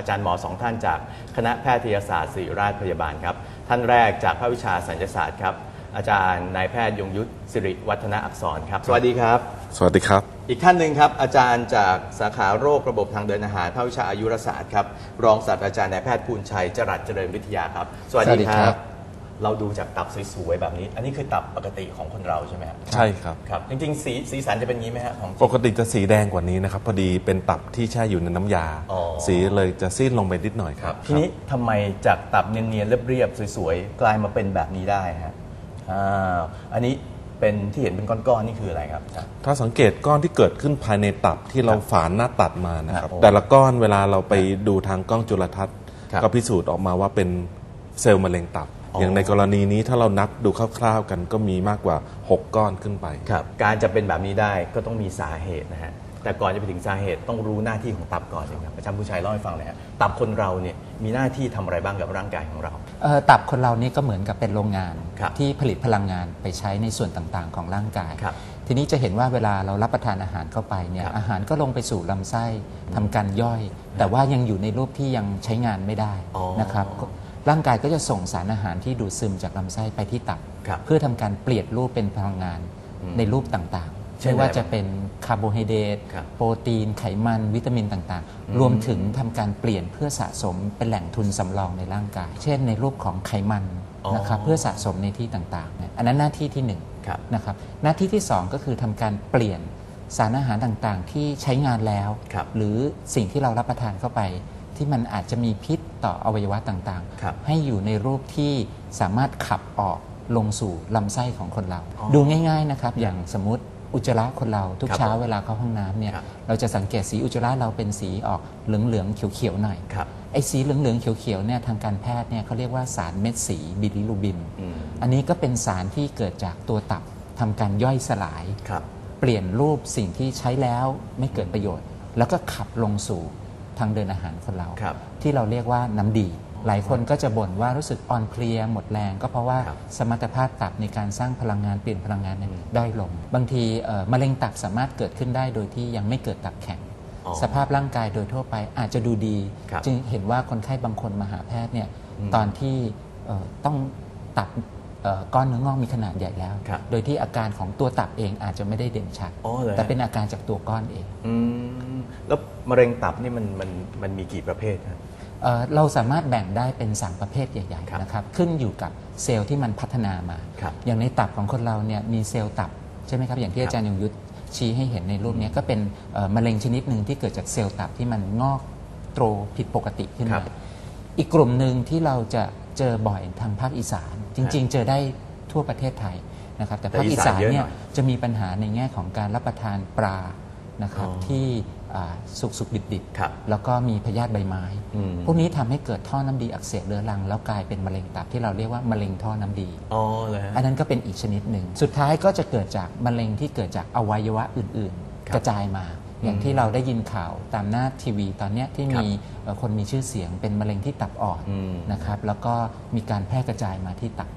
อาจารย์หมอสองท่านจากคณะแพทยศาสตร์ศิริราชพยาบาลครับ ท่านแรกจากภาควิชาสัญญศาสตร์ครับ อาจารย์นายแพทย์ยงยุทธสิริวัฒนอักษรครับ สวัสดีครับ สวัสดีครับ อีกท่านหนึ่งครับ อาจารย์จากสาขาโรคระบบทางเดินอาหารภาควิชาอายุรศาสตร์ครับ รองศาสตราจารย์นายแพทย์ภูลชัยจรัสเจริญวิทยาครับ สวัสสวัดีสดีคครัรับบ เราดูจากตับสวยๆแบบนี้ อันนี้คือตับปกติของคนเราใช่ไหมครับใช่ครับ ครับจริงๆสีสีสันจะเป็นอย่างนี้ไหมฮะของจริง ปกติจะสีแดงกว่านี้นะครับ พอดีเป็นตับที่แช่อยู่ในน้ำยา อ๋อ สีเลยจะซีดลงไปนิดหน่อยครับทีนี้ทำไมจากตับเนียนๆเรียบๆสวยๆกลายมาเป็นแบบนี้ได้ฮะอ่าอันนี้เป็นที่เห็นเป็นก้อนๆนี่คืออะไรครับอาจารย์ถ้าสังเกตก้อนที่เกิดขึ้นภายในตับที่เราฝานหน้าตัดมานะคครัรับบผมแต่ละก้อนเวลาเราไปดูทางกล้องจุลทรรศน์ ครับ ก็พิสูจน์ออกมาว่าเป็นเซลล์มะเร็งตับ อ๋อออย่างในกรณีนี้ถ้าเรานับดูคร่าวๆกันก็มีมากกว่า 6 ก้อนขึ้นไป ครับ การจะเป็นแบบนี้ได้ก็ต้องมีสาเหตุนะฮะ แต่ก่อนจะไปถึงสาเหตุต้องรู้หน้าที่ของตับก่อนนะครับอาจารย์ผู้ชัยเล่าให้ฟังหน่อยฮะตับคนเราเนี่ยมีหน้าที่ทำอะไรบ้างกับร่างกายของเรา เอ่อตับคนเรานี่ก็เหมือนกับเป็นโรงงานครับที่ผลิตพลังงานไปใช้ในส่วนต่างๆ ของร่างกาย ครับทีนี้จะเห็นว่าเวลาเรารับประทานอาหารเข้าไปเนี่ยครับอาหารก็ลงไปสู่ลำไส้ทำการย่อย แต่ว่ายังอยู่ในรูปที่ยังใช้งานไม่ได้อ๋อนะครับก็ ร่างกายก็จะส่งสารอาหารที่ดูดซึมจากลำไส้ไปที่ตับ ครับเพื่อทำการเปลี่ยนรูปเป็นพลังงานอืมในรูปต่างๆเช่นไม่ว่าอะไรจะเป็นคาร์โบไฮเดรตครับโปรตีน ไขมัน วิตามินต่างๆรวมถึงทำการเปลี่ยนเพื่อสะสมเป็นแหล่งทุนสำรองในร่างกาย เช่นในรูปของไขมันอ๋อนะครับเพื่อสะสมในที่ต่างๆเนี่ยอันนั้นหน้าที่ที่หนึ่ง ครับ นะครับหน้าที่ที่ 2 ก็คือทำการเปลี่ยนสารอาหารต่างๆ ที่ใช้งานแล้ว ครับหรือสิ่งที่เรารับประทานเข้าไป ที่มันอาจจะมีพิษต่ออวัยวะต่างครับ ๆ ให้อยู่ในรูปที่สามารถขับออกลงสู่ลำไส้ของคนเรา อ๋อดูง่ายๆนะครับ อย่างสมมติอุจจาระคนเราทุกครับเช้าเวลาเข้าห้องน้ำเนี่ยครับ เราจะสังเกตสีอุจจาระเราเป็นสีออกเหลืองๆเขียวๆหน่อย ครับ ไอ้สีเหลืองๆเขียวๆเนี่ยทางการแพทย์เนี่ยเขาเรียกว่าสารเม็ดสีบิลิรูบิน อืม อันนี้ก็เป็นสารที่เกิดจากตัวตับทำการย่อยสลาย ครับ เปลี่ยนรูปสิ่งที่ใช้แล้วไม่เกิดประโยชน์ แล้วก็ขับลงสู่ ทางเดินอาหารคนเราครับที่เราเรียกว่าน้ำดี หลายคนก็จะบ่นว่ารู้สึกอ่อนเพลียหมดแรง ก็เพราะว่าครับสมรรถภาพตับในการสร้างพลังงานเปลี่ยนพลังงานเนี่ยด้อยลง บางทีเอ่อมะเร็งตับสามารถเกิดขึ้นได้โดยที่ยังไม่เกิดตับแข็งอ๋อสภาพร่างกายโดยทั่วไปอาจจะดูดีครับจึงเห็นว่าคนไข้บางคนมาหาแพทย์เนี่ยอืมตอนที่เอ่อต้องตับเอ่อ ก้อนเนื้องอกมีขนาดใหญ่แล้ว ครับโดยที่อาการของตัวตับเองอาจจะไม่ได้เด่นชัด อ๋อเหรอฮะ แต่เป็นอาการจากตัวก้อนเองอืมแล้วมะเร็งตับนี่มันมันมันมีกี่ประเภทฮะ เอ่อเราสามารถแบ่งได้เป็น 3 ประเภทใหญ่ครับๆนะครับขึ้นอยู่กับเซลล์ที่มันพัฒนามา ครับอย่างในตับของคนเราเนี่ยมีเซลล์ตับใช่ไหมครับอย่างที่อาจารย์ยงยุทธชี้ให้เห็นในรูปเนี้ยก็เป็นเอ่อมะเร็งชนิดหนึ่งที่เกิดจากเซลล์ตับที่มันงอกโตรผิดปกติขึ้นครัมา บ อีกกลุ่มหนึ่งที่เราจะ เจอบ่อยทางภาคอีสาน จริง ๆ เจอได้ทั่วประเทศไทยนะครับ แต่แต่ภาคอีอีสาสานนเยอะเนี่หน่ยอยจะมีปัญหาในแง่ของการรับประทานปลานะครับอ๋อที่อ่าสุกสุกดิบดิบๆครับแล้วก็มีพยาธิใบไม้อืมพวกนี้ทำให้เกิดท่อน้ำดีอักเสบเรื้อรัง แล้วกลายเป็นมะเร็งตับที่เราเรียกว่ามะเร็งท่อน้ำดีอ๋อเลยฮะอันนั้นก็เป็นอีกชนิดหนึ่ง สุดท้ายก็จะเกิดจากมะเร็งที่เกิดจากอวัยวะอื่นครับๆกระจายมา อย่างที่เราได้ยินข่าวตามหน้าทีวีตอนเนี้ยที่ครับมีเอ่อคนมีชื่อเสียงเป็นมะเร็งที่ตับอ่อนอืมนะครับแล้วก็มีการแพร่กระจายมาที่ตับ